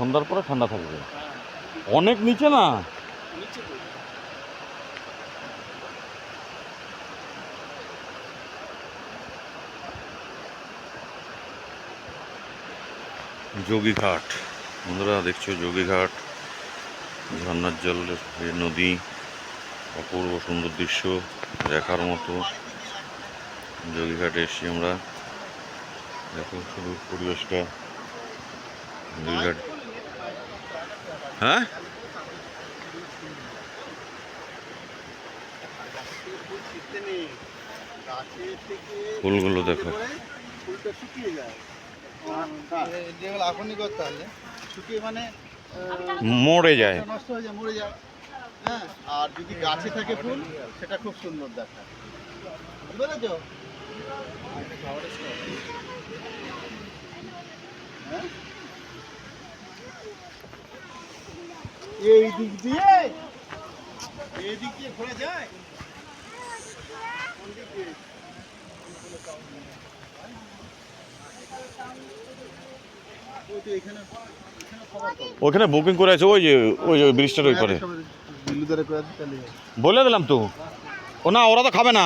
সন্ধ্যার পরে ঠান্ডা থাকবে। অনেক নিচে না? যোগীঘাট। বন্ধুরা, দেখছ যোগীঘাট? ঝর্নার জলের নদী, অপূর্ব সুন্দর দৃশ্য দেখার মতো। যোগীঘাটে এসছি আমরা। দেখো, শুধু পরিবেশটা। যোগীঘাট হ্যাঁ ফুলগুলো দেখো। ফুলটা শুকিয়ে যায় যেগুলো এখনই করতে হবে শুকিয়ে মানে মরে যায়। নষ্ট হয়ে যায় মরে যায় হ্যাঁ আর যদি গাছে থাকে ফুল সেটা খুব সুন্দর দেখায়। বুঝতে পেরেছ? এই দিক দিয়ে। এই দিক দিয়ে ঘোরা যায়? কোন দিক দিয়ে? ওই তো এখানে এখানে খাবার পাবো ওখানে বুকিং করে আছে ওই যে ওই যে ব্রিজটার ওই করে বলে দিলাম তো। ও না ওরা তো খাবে না।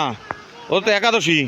ওরা তো একাদশী।